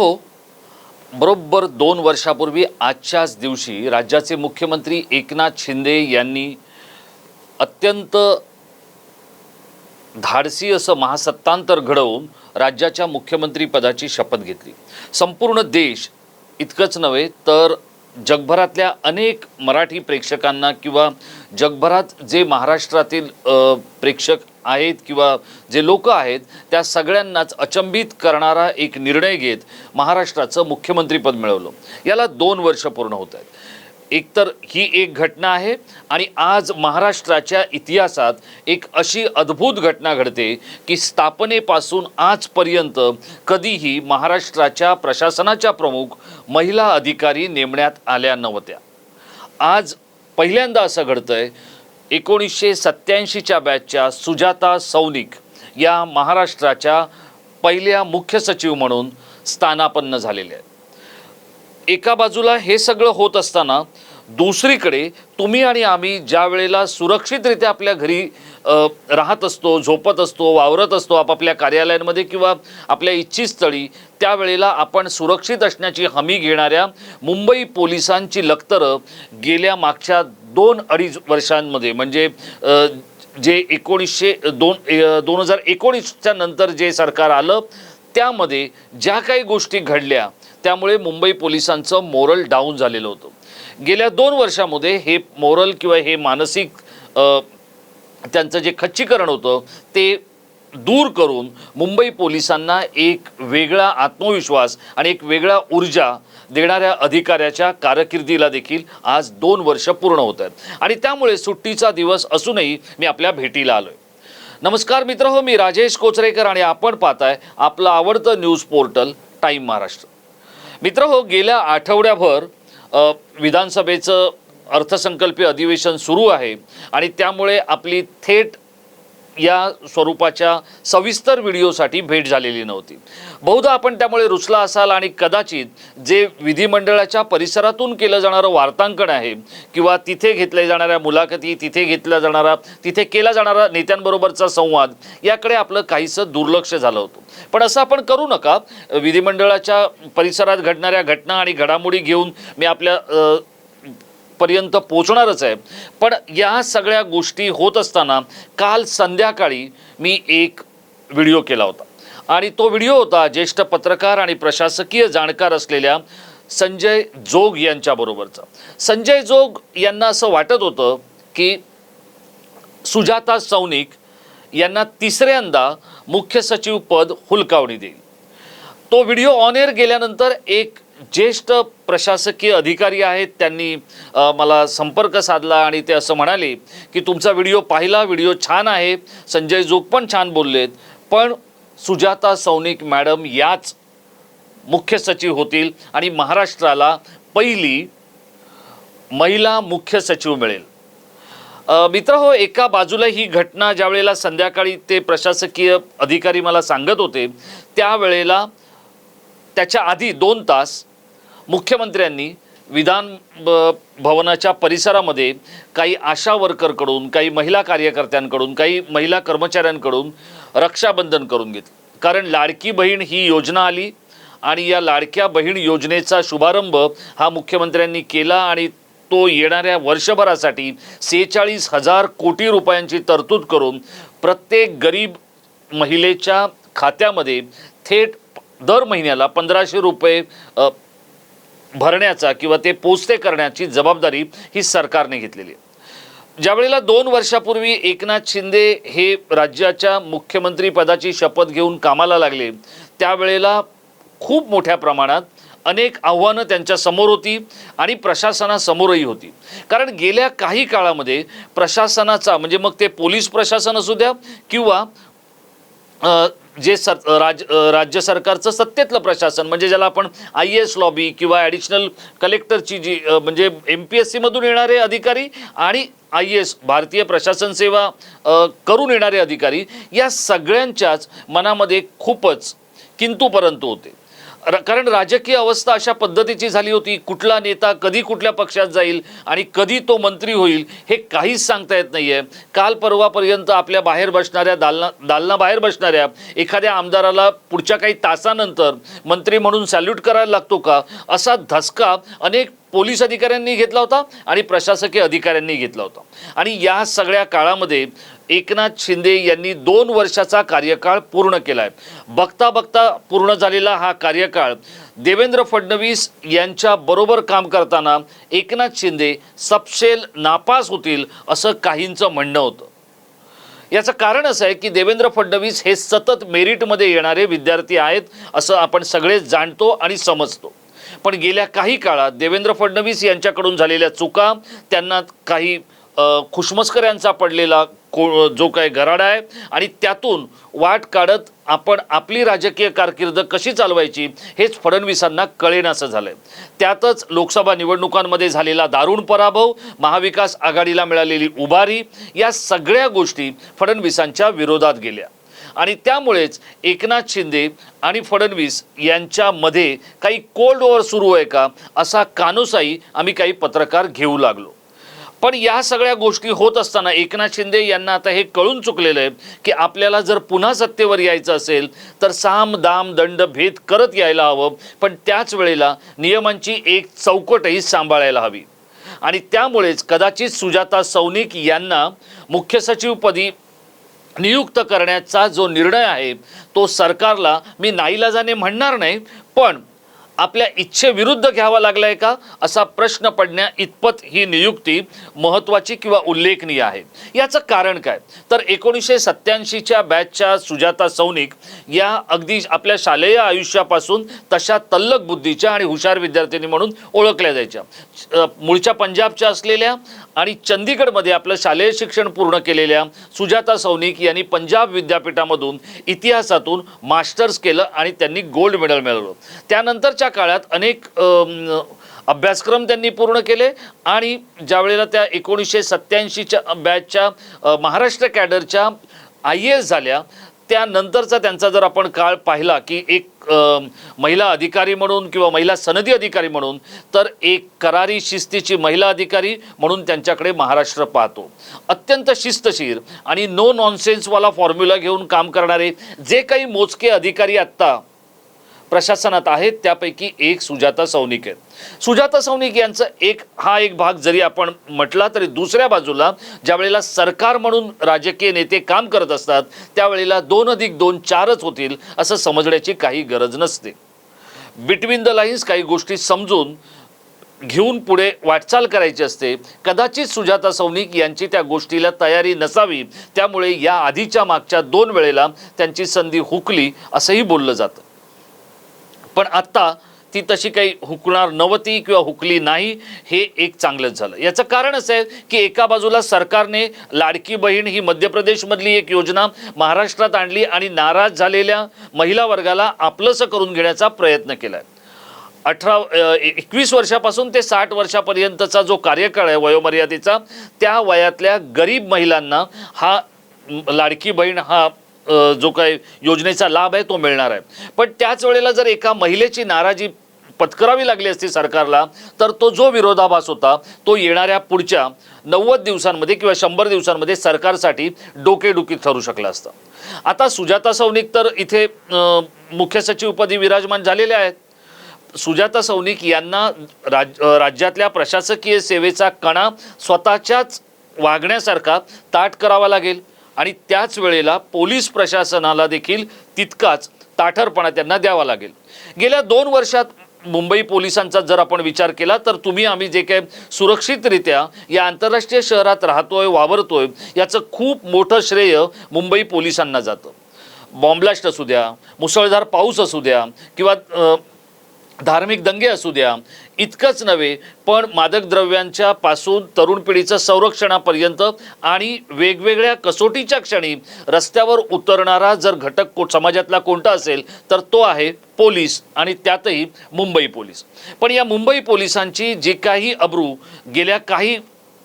हो. बरोबर दोन वर्षापूर्वी आजच्याच दिवशी राज्याचे मुख्यमंत्री एकनाथ शिंदे यांनी अत्यंत धाडसी असं महासत्तांतर घडवून राज्याच्या मुख्यमंत्रीपदाची शपथ घेतली. संपूर्ण देश इतकंच नव्हे तर जगभरातल्या अनेक मराठी प्रेक्षकांना किंवा जगभरात जे महाराष्ट्रातील प्रेक्षक आहेत किंवा जे लोक आहेत त्या सगळ्यांनाच अचंबित करणारा एक निर्णय घेत महाराष्ट्राचं मुख्यमंत्रीपद मिळवलं. याला दोन वर्ष पूर्ण होत आहेत. एकतर ही एक घटना आहे आणि आज महाराष्ट्राच्या इतिहासात एक अशी अद्भुत घटना घडते की स्थापनेपासून आजपर्यंत कधीही महाराष्ट्राच्या प्रशासनाच्या प्रमुख महिला अधिकारी नेमण्यात आल्या नव्हत्या. आज पहिल्यांदा असं घडतंय एकोणीसशे सत्त्याऐंशीच्या बॅचच्या सुजाता सौनिक या महाराष्ट्राच्या पहिल्या मुख्य सचिव म्हणून स्थानापन्न झालेल्या आहेत. एका बाजूला हे सगळं होत असताना दुसरीकडे तुम्ही आणि आम्ही ज्या वेळेला सुरक्षितरित्या आपल्या घरी राहत असतो झोपत असतो वावरत असतो आपापल्या कार्यालयांमध्ये किंवा आपल्या इच्छितस्थळी त्यावेळेला आपण सुरक्षित असण्याची हमी घेणाऱ्या मुंबई पोलिसांची लक्तरं गेल्या मागच्या दोन अडीच वर्षांमध्ये म्हणजे जे एकोणीसशे दोन दोन हजार एकोणीसच्या नंतर जे सरकार आलं त्यामध्ये ज्या काही गोष्टी घडल्या त्यामुळे मुंबई पोलिसांचं मोरल डाऊन झालेलं होतं. गेल्या दोन वर्षामध्ये हे मोरल किंवा हे मानसिक त्यांचं जे खच्चीकरण होतं ते दूर करून मुंबई पोलिसांना एक वेगळा आत्मविश्वास आणि एक वेगळा ऊर्जा देणाऱ्या अधिकाऱ्याच्या कारकिर्दीला देखील आज दोन वर्ष पूर्ण होत आहेत. आणि त्यामुळे सुट्टीचा दिवस असूनही मी आपल्या भेटीला आलोय. नमस्कार मित्र हो मी राजेश कोचरेकर आणि आपण पाहताय आपलं आवडतं न्यूज पोर्टल टाईम महाराष्ट्र. मित्र हो गेल्या आठवड्याभर विधानसभेचं अर्थसंकल्पीय अधिवेशन सुरू आहे आणि त्यामुळे आपली थेट या स्वरूपाच्या सविस्तर व्हिडिओसाठी भेट झालेली नव्हती. बहुधा आपण त्यामुळे रुचला असाल आणि कदाचित जे विधिमंडळाच्या परिसरातून केलं जाणारं वार्तांकन आहे किंवा तिथे घेतल्या जाणाऱ्या मुलाखती तिथे घेतला जाणारा तिथे केला जाणारा नेत्यांबरोबरचा संवाद याकडे आपलं काहीसं दुर्लक्ष झालं होतं. पण असं आपण करू नका. विधिमंडळाच्या परिसरात घडणाऱ्या घटना आणि घडामोडी घेऊन मी आपल्या पर्यंत पोचणारच आहे. पण या सगळ्या गोष्टी होत असताना काल संध्याकाळी मी एक व्हिडिओ केला होता. आणि तो व्हिडिओ होता ज्येष्ठ पत्रकार आणि प्रशासकीय जाणकार असलेल्या संजय जोग यांच्याबरोबरचा संजय जोग यांना असं वाटत होतं की सुजाता सौनिक यांना तिसऱ्यांदा मुख्य सचिव पद हुलकावणी देईल. तो व्हिडिओ ऑन एअर गेल्यानंतर एक ज्येष्ठ प्रशासकीय अधिकारी आहेत त्यांनी मला संपर्क साधला आणि ते असं म्हणाले की तुमचा व्हिडिओ पाहिला व्हिडिओ छान आहे संजय जोग पण छान बोललेत पण सुजाता सौनिक मॅडम याच मुख्य सचिव होतील आणि महाराष्ट्राला पहिली महिला मुख्य सचिव मिळेल. मित्र हो एका बाजूला ही घटना ज्या वेळेला संध्याकाळी ते प्रशासकीय अधिकारी मला सांगत होते त्यावेळेला त्याच्या आधी दोन तास मुख्यमंत्र्यांनी विधान ब- भवनाच्या परिसरामध्ये काही आशा वर्करकडून काही महिला कार्यकर्त्यांकडून काही महिला कर्मचाऱ्यांकडून रक्षाबंधन करून घेतलं. कारण लाडकी बहीण ही योजना आली आणि या लाडक्या बहीण योजनेचा शुभारंभ हा मुख्यमंत्र्यांनी केला आणि तो येणाऱ्या वर्षभरासाठी सेहेचाळीस हजार कोटी रुपयांची तरतूद करून प्रत्येक गरीब महिलेच्या खात्यामध्ये थेट दर महिन्याला पंधराशे रुपये भरण्याचा किंवा ते पोचते करण्याची जबाबदारी ही सरकारने घेतलेली आहे. ज्या वेळेला दोन वर्षापूर्वी एकनाथ शिंदे हे राज्याच्या मुख्यमंत्री पदाची शपथ घेऊन कामाला लागले त्यावेळेला खूप मोठ्या प्रमाणात अनेक आव्हानं त्यांच्यासमोर होती आणि प्रशासनासमोरही होती. कारण गेल्या काही काळामध्ये प्रशासनाचा म्हणजे मग ते पोलीस प्रशासन असू द्या किंवा जे सर राज राज्य सरकारचं सत्तेतलं प्रशासन म्हणजे ज्याला आपण आय एस लॉबी किंवा ॲडिशनल कलेक्टरची जी म्हणजे एम पी एस सीमधून येणारे अधिकारी आणि आय एस भारतीय प्रशासन सेवा करून येणारे अधिकारी या सगळ्यांच्याच मनामध्ये खूपच किंतू परंतु होते. कारण राजकीय अवस्था अशा पद्धतीची झाली होती कुठला नेता कधी कुठल्या पक्षात जाईल आणि कधी तो मंत्री होईल हे काहीच सांगता येत नाही आहे काल परवापर्यंत आपल्या बाहेर बसणाऱ्या दालना दालनाबाहेर बसणाऱ्या एखाद्या आमदाराला पुढच्या काही तासानंतर मंत्री म्हणून सॅल्यूट करायला लागतो का? असा धसका अनेक पोलीस अधिकाऱ्यांनी घेतला होता आणि प्रशासकीय अधिकाऱ्यांनी घेतला होता. आणि या सगळ्या काळामध्ये एकनाथ शिंदे यांनी दोन वर्षाचा कार्यकाळ पूर्ण केला आहे बघता बघता पूर्ण झालेला हा कार्यकाळ देवेंद्र फडणवीस यांच्या बरोबर काम करताना एकनाथ शिंदे सपशेल नापास होतील असं काहींचं म्हणणं होतं. याचं कारण असं आहे की देवेंद्र फडणवीस हे सतत मेरिटमध्ये येणारे विद्यार्थी आहेत असं आपण सगळेच जाणतो आणि समजतो. पण गेल्या काही काळात देवेंद्र फडणवीस यांच्याकडून झालेल्या चुका त्यांना काही खुशमस्कऱ्यांचा पडलेला को जो काय गराडा आहे आणि त्यातून वाट काढत आपण आपली राजकीय कारकीर्द कशी चालवायची हेच फडणवीसांना कळेनासं झालंय. त्यातच लोकसभा निवडणुकांमध्ये झालेला दारुण पराभव महाविकास आघाडीला मिळालेली उभारी या सगळ्या गोष्टी फडणवीसांच्या विरोधात गेल्या. आणि त्यामुळेच एकनाथ शिंदे आणि फडणवीस यांच्यामध्ये काही कोल्ड वॉर सुरू आहे का असा कानुसाई आम्ही काही पत्रकार घेऊ लागलो. पण या सगळ्या गोष्टी होत असताना एकनाथ शिंदे यांना आता हे कळून चुकलेलं आहे की आपल्याला जर पुन्हा सत्तेवर यायचं असेल तर साम दाम दंड भेद करत यायला हवं. पण त्याच वेळेला नियमांची एक चौकटही सांभाळायला हवी. आणि त्यामुळेच कदाचित सुजाता सौनिक यांना मुख्य सचिवपदी नियुक्त करण्याचा जो निर्णय आहे तो सरकारला मी नाईलाजाने म्हणणार नाही पण आपल्या इच्छेविरुद्ध घ्यावा लागलाय का? असा प्रश्न पडण्या इतपत ही नियुक्ती महत्त्वाची किंवा उल्लेखनीय आहे. याचं कारण काय? तर एकोणीसशे सत्याऐंशीच्या बॅचच्या सुजाता सौनिक या अगदी आपल्या शालेय आयुष्यापासून तशा तल्लक बुद्धीच्या आणि हुशार विद्यार्थिनी म्हणून ओळखल्या जायच्या. मूळच्या पंजाबच्या असलेल्या आणि चंदीगडमध्ये आपलं शालेय शिक्षण पूर्ण केलेल्या सुजाता सौनिक यांनी पंजाब विद्यापीठामधून इतिहासातून मास्टर्स केलं आणि त्यांनी गोल्ड मेडल मिळवलं. त्यानंतरच्या काळात अनेक अभ्यासक्रम त्यांनी पूर्ण केले आणि ज्या वेळेला त्या एकोणीसशे सत्त्याऐंशीच्या बॅचच्या महाराष्ट्र कॅडरच्या आय ए एस झाल्या त्यानंतरचा त्यांचा जर आपण काळ पाहिला की एक महिला अधिकारी म्हणून किंवा महिला सनदी अधिकारी म्हणून तर एक करारी शिस्तीची महिला अधिकारी म्हणून त्यांच्याकडे महाराष्ट्र पाहतो. अत्यंत शिस्तशीर आणि नो नॉनसेन्सवाला फॉर्म्युला घेऊन काम करणारे जे काही मोजके अधिकारी आत्ता प्रशासनात आहेत त्यापैकी एक सुजाता सौनिक आहेत. सुजाता सौनिक यांचा एक हा एक भाग जरी आपण म्हटला तरी दुसऱ्या बाजूला ज्या वेळेला सरकार म्हणून राजकीय नेते काम करत असतात त्यावेळेला दोन अधिक दोन चारच होतील असं समजण्याची काही गरज नसते. बिटवीन द लाईन्स काही गोष्टी समजून घेऊन पुढे वाटचाल करायची असते. कदाचित सुजाता सौनिक यांची त्या गोष्टीला तयारी नसावी त्यामुळे या आधीच्या मागच्या दोन वेळेला त्यांची संधी हुकली असंही बोललं जातं. पण आत्ता ती तशी काही हुकणार नव्हती किंवा हुकली नाही हे एक चांगलंच झालं. याचं कारण असं आहे की एका बाजूला सरकारने लाडकी बहीण ही मध्य प्रदेशमधली एक योजना महाराष्ट्रात आणली आणि नाराज झालेल्या महिला वर्गाला आपलंसं करून घेण्याचा प्रयत्न केला आहे अठरा एकवीस वर्षापासून ते साठ वर्षापर्यंतचा जो कार्यकाळ आहे वयोमर्यादेचा त्या वयातल्या गरीब महिलांना हा लाडकी बहीण हा जो काही योजनेचा लाभ आहे तो मिळणार आहे. पण त्याच वेळेला जर एका महिलेची नाराजी पत्करावी लागली असती सरकारला तर तो जो विरोधाभास होता तो येणाऱ्या पुढच्या नव्वद दिवसांमध्ये किंवा शंभर दिवसांमध्ये सरकारसाठी डोकेडुकी ठरू शकला असता. आता सुजाता सौनिक तर इथे मुख्य सचिवपदी विराजमान झालेले आहेत. सुजाता सौनिक यांना राज राज्यातल्या प्रशासकीय सेवेचा कणा स्वतःच्याच वागण्यासारखा ताट करावा लागेल. आणि त्याच वेळेला पोलीस प्रशासनाला देखील तितकाच ताठरपणा त्यांना द्यावा लागेल. गेल्या दोन वर्षात मुंबई पोलिसांचा जर आपण विचार केला तर तुम्ही आम्ही जे काही सुरक्षितरित्या या आंतरराष्ट्रीय शहरात राहतोय वावरतोय याचं खूप मोठं श्रेय मुंबई पोलिसांना जातं. बॉम्ब्लास्ट असू द्या मुसळधार पाऊस असू द्या किंवा धार्मिक दंगे असू द्या इतकंच नव्हे पण मादक द्रव्यांच्या पासून तरुण पिढीचं संरक्षणापर्यंत आणि वेगवेगळ्या कसोटीच्या क्षणी रस्त्यावर उतरणारा जर घटक को समाजातला कोणता असेल तर तो आहे पोलीस आणि त्यातही मुंबई पोलीस. पण या मुंबई पोलिसांची जी काही अब्रू गेल्या काही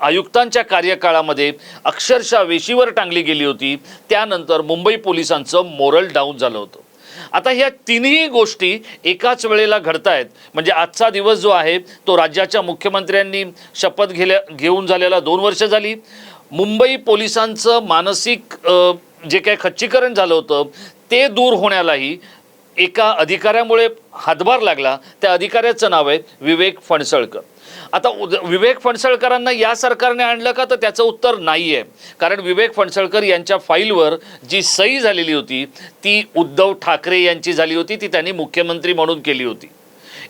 आयुक्तांच्या कार्यकाळामध्ये अक्षरशः वेशीवर टांगली गेली होती त्यानंतर मुंबई पोलिसांचं मोरल डाऊन झालं होतं. आता ह्या तिन्ही गोष्टी एकाच वेळेला घडतायत. म्हणजे आजचा दिवस जो आहे तो राज्याच्या मुख्यमंत्र्यांनी शपथ घेल्या घेऊन झालेला दोन वर्ष झाली. मुंबई पोलिसांचं मानसिक जे काही खच्चीकरण झालं होतं ते दूर होण्यालाही एका अधिकाऱ्यामुळे हातभार लागला. त्या अधिकाऱ्याचं नाव आहे विवेक फणसळकर. आता उद विवेक फणसळकरांना या सरकारने आणलं का? तर त्याचं उत्तर नाही आहे कारण विवेक फणसळकर यांच्या फाईलवर जी सही झालेली होती ती उद्धव ठाकरे यांची झाली होती ती त्यांनी मुख्यमंत्री म्हणून केली होती.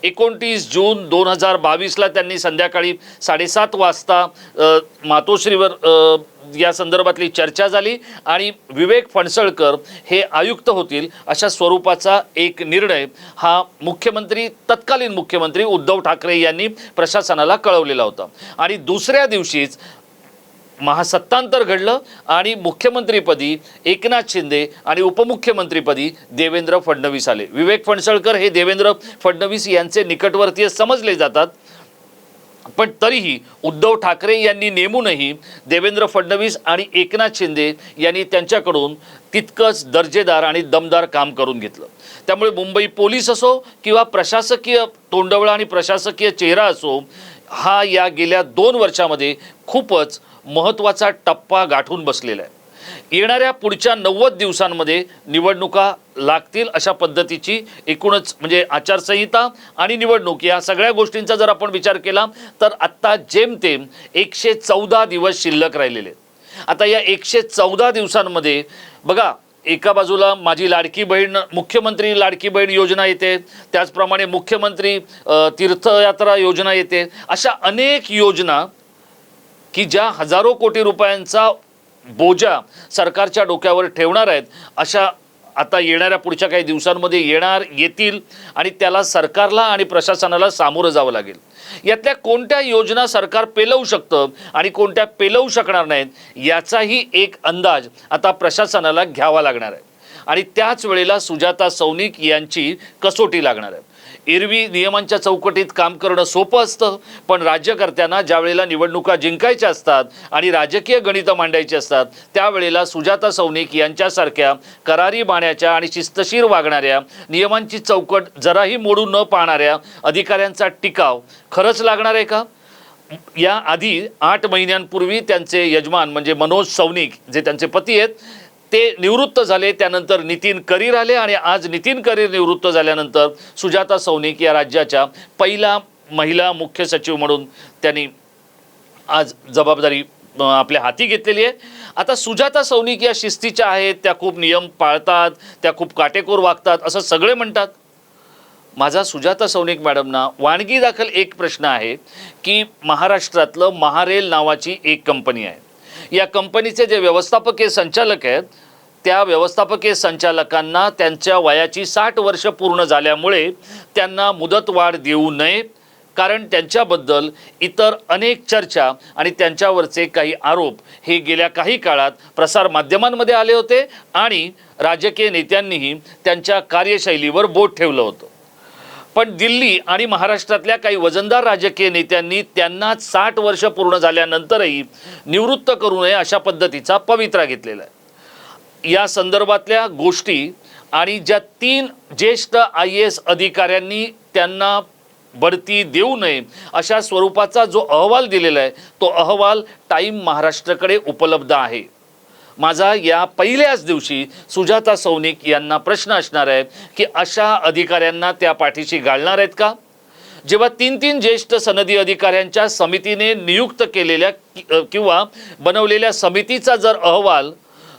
एकोणतीस जून दोन हजार बावीसला त्यांनी संध्याकाळी साडेसात वाजता मातोश्रीवर या संदर्भातली चर्चा झाली आणि विवेक फणसळकर हे आयुक्त होतील अशा स्वरूपाचा एक निर्णय हा मुख्यमंत्री तत्कालीन मुख्यमंत्री उद्धव ठाकरे यांनी प्रशासनाला कळवलेला होता. आणि दुसऱ्या दिवशीच महासत्तांतर घडलं आणि मुख्यमंत्रीपदी एकनाथ शिंदे आणि उपमुख्यमंत्रीपदी देवेंद्र फडणवीस आले. विवेक फणसळकर हे देवेंद्र फडणवीस यांचे निकटवर्तीय समजले जातात. पण तरीही उद्धव ठाकरे यांनी नेमूनही देवेंद्र फडणवीस आणि एकनाथ शिंदे यांनी त्यांच्याकडून तितकंच दर्जेदार आणि दमदार काम करून घेतलं. त्यामुळे मुंबई पोलीस असो किंवा प्रशासकीय तोंडवळा आणि प्रशासकीय चेहरा असो हा या गेल्या दोन वर्षामध्ये खूपच महत्त्वाचा टप्पा गाठून बसलेला आहे. येणाऱ्या पुढच्या नव्वद दिवसांमध्ये निवडणुका लागतील अशा पद्धतीची एकूणच म्हणजे आचारसंहिता आणि निवडणूक या सगळ्या गोष्टींचा जर आपण विचार केला तर आत्ता जेमतेम एकशे चौदा दिवस शिल्लक राहिलेले आहेत. आता या एकशे चौदा दिवसांमध्ये बघा एका बाजूला माझी लाडकी बहीण मुख्यमंत्री लाडकी बहीण योजना येते त्याचप्रमाणे मुख्यमंत्री तीर्थयात्रा योजना येते अशा अनेक योजना की ज्या हजारो कोटी रुपयांचा बोजा सरकारच्या डोक्यावर ठेवणार आहेत अशा आता येणाऱ्या पुढच्या काही दिवसांमध्ये येणार येतील आणि त्याला सरकारला आणि प्रशासनाला सामोरं जावं लागेल. यातल्या कोणत्या योजना सरकार पेलवू शकतं आणि कोणत्या पेलवू शकणार नाहीत याचाही एक अंदाज आता प्रशासनाला घ्यावा लागणार आहे. आणि त्याच वेळेला सुजाता सौनिक यांची कसोटी लागणार आहे. एरवी नियमांच्या चौकटीत काम करणं सोपं असतं पण राज्यकर्त्यांना ज्यावेळेला निवडणुका जिंकायच्या असतात आणि राजकीय गणितं मांडायची असतात त्यावेळेला सुजाता सौनिक यांच्यासारख्या करारी बाण्याच्या आणि शिस्तशीर वागणाऱ्या नियमांची चौकट जराही मोडून न पाहणाऱ्या अधिकाऱ्यांचा टिकाव खरंच लागणार आहे का? या आधी आठ महिन्यांपूर्वी त्यांचे यजमान म्हणजे मनोज सौनिक जे त्यांचे पती आहेत ते निवृत्त झाले त्यानंतर नितीन करीर आले आणि आज नितीन करीर निवृत्त झाल्यानंतर सुजाता सौनिक या राज्याच्या पहिला महिला मुख्य सचिव म्हणून त्यांनी आज जबाबदारी आपल्या हाती घेतलेली आहे. आता सुजाता सौनिक या शिस्तीच्या आहेत त्या खूप नियम पाळतात त्या खूप काटेकोर वागतात असं सगळे म्हणतात. माझा सुजाता सौनिक मॅडमना वाणगी दाखल एक प्रश्न आहे की महाराष्ट्रातलं महारेल नावाची एक कंपनी आहे. या कंपनीचे जे व्यवस्थापकीय संचालक आहेत त्या व्यवस्थापकीय संचालकांना त्यांच्या वयाची साठ वर्ष पूर्ण झाल्यामुळे त्यांना मुदतवाढ देऊ नये कारण त्यांच्याबद्दल इतर अनेक चर्चा आणि त्यांच्यावरचे काही आरोप हे गेल्या काही काळात प्रसारमाध्यमांमध्ये आले होते आणि राजकीय नेत्यांनीही त्यांच्या कार्यशैलीवर बोट ठेवलं होतं. पण दिल्ली आणि महाराष्ट्रातल्या काही वजनदार राजकीय नेत्यांनी त्यांना साठ वर्ष पूर्ण झाल्यानंतरही निवृत्त करू नये अशा पद्धतीचा पवित्रा घेतलेला आहे. या संदर्भातल्या गोष्टी आणि ज्या तीन ज्येष्ठ आय एस अधिकाऱ्यांनी त्यांना बढती देऊ नये अशा स्वरूपाचा जो अहवाल दिलेला आहे तो अहवाल टाईम महाराष्ट्राकडे उपलब्ध आहे. माझा या पहिल्याच दिवशी सुजाता सौनिक यांना प्रश्न असणार आहे की अशा अधिकाऱ्यांना त्या पाठीशी घालणार आहेत का? जेव्हा तीन तीन ज्येष्ठ सनदी अधिकाऱ्यांच्या समितीने नियुक्त केलेल्या किंवा बनवलेल्या समितीचा जर अहवाल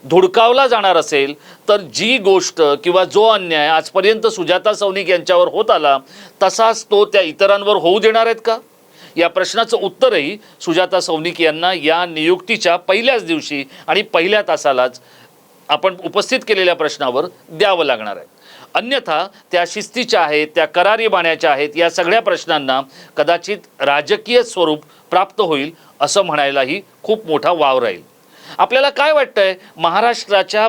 धुडकावला जाणार असेल तर जी गोष्ट किंवा जो अन्याय आजपर्यंत सुजाता सौनिक यांच्यावर होत आला तसाच तो त्या इतरांवर होऊ देणार आहेत का? या प्रश्नाचं उत्तरही सुजाता सौनिक यांना या नियुक्तीच्या पहिल्याच दिवशी आणि पहिल्या तासालाच आपण उपस्थित केलेल्या प्रश्नावर द्यावं लागणार आहे. अन्यथा त्या शिस्तीच्या आहेत त्या करारी बाण्याच्या आहेत या सगळ्या प्रश्नांना कदाचित राजकीय स्वरूप प्राप्त होईल असं म्हणायलाही खूप मोठा वाव राहील. आपल्याला काय वाटतंय? महाराष्ट्राच्या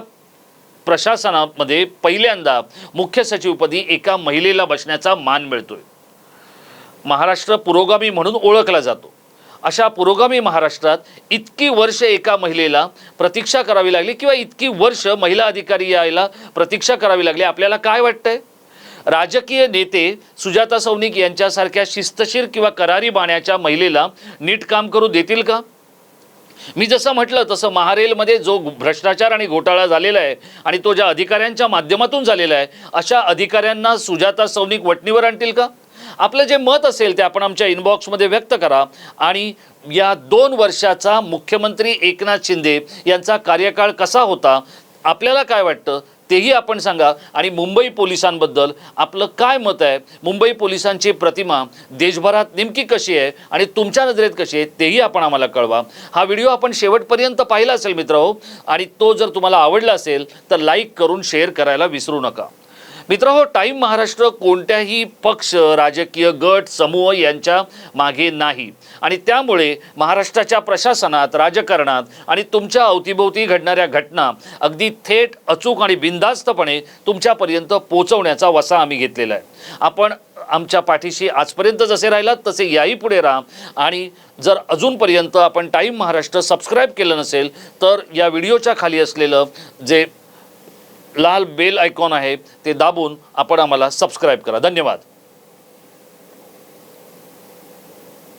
प्रशासनामध्ये पहिल्यांदा मुख्य सचिवपदी एका महिलेला बसण्याचा मान मिळतोय. महाराष्ट्र पुरोगामी म्हणून ओळखला जातो. अशा पुरोगामी महाराष्ट्रात इतकी वर्ष एका महिलेला प्रतीक्षा करावी लागली किंवा इतकी वर्ष महिला अधिकारी यायला प्रतीक्षा करावी लागली आपल्याला काय वाटतंय? राजकीय नेते सुजाता सौनिक यांच्यासारख्या शिस्तशीर किंवा करारी बाण्याच्या महिलेला नीट काम करू देतील का? मी जसं म्हटलं तसं महारेलमध्ये जो भ्रष्टाचार आणि घोटाळा झालेला आहे आणि तो ज्या अधिकाऱ्यांच्या माध्यमातून झालेला आहे अशा अधिकाऱ्यांना सुजाता सौनिक वटणीवर आणतील का? आपलं जे मत असेल ते आपण आमच्या इनबॉक्समध्ये व्यक्त करा. आणि या दोन वर्षाचा मुख्यमंत्री एकनाथ शिंदे यांचा कार्यकाळ कसा होता आपल्याला काय वाटतं तेही आपण सांगा. आणि मुंबई पोलिसांबद्दल आपलं काय मत आहे मुंबई पोलिसांची प्रतिमा देशभरात नेमकी कशी आहे आणि तुमच्या नजरेत कशी आहे तेही आपण आम्हाला कळवा. हा व्हिडिओ आपण शेवटपर्यंत पाहिला असेल मित्र आणि तो जर तुम्हाला आवडला असेल तर लाईक करून शेअर करायला विसरू नका. मित्र हो, टाईम महाराष्ट्र कोणत्याही पक्ष राजकीय गट समूह यांच्या मागे नाही. आणि त्यामुळे महाराष्ट्राच्या प्रशासनात राजकारणात आणि तुमच्या अवतीभोवती घडणाऱ्या घटना अगदी थेट अचूक आणि बिनधास्तपणे तुमच्यापर्यंत पोहोचवण्याचा वसा आम्ही घेतलेला आहे. आपण आमच्या पाठीशी आजपर्यंत जसे राहिलात तसे याही पुढे राहा. आणि जर अजूनपर्यंत आपण टाईम महाराष्ट्र सबस्क्राईब केलं नसेल तर या व्हिडिओच्या खाली असलेलं जे लाल बेल आयकॉन आहे ते दाबून आपण आम्हाला सबस्क्राईब करा. धन्यवाद.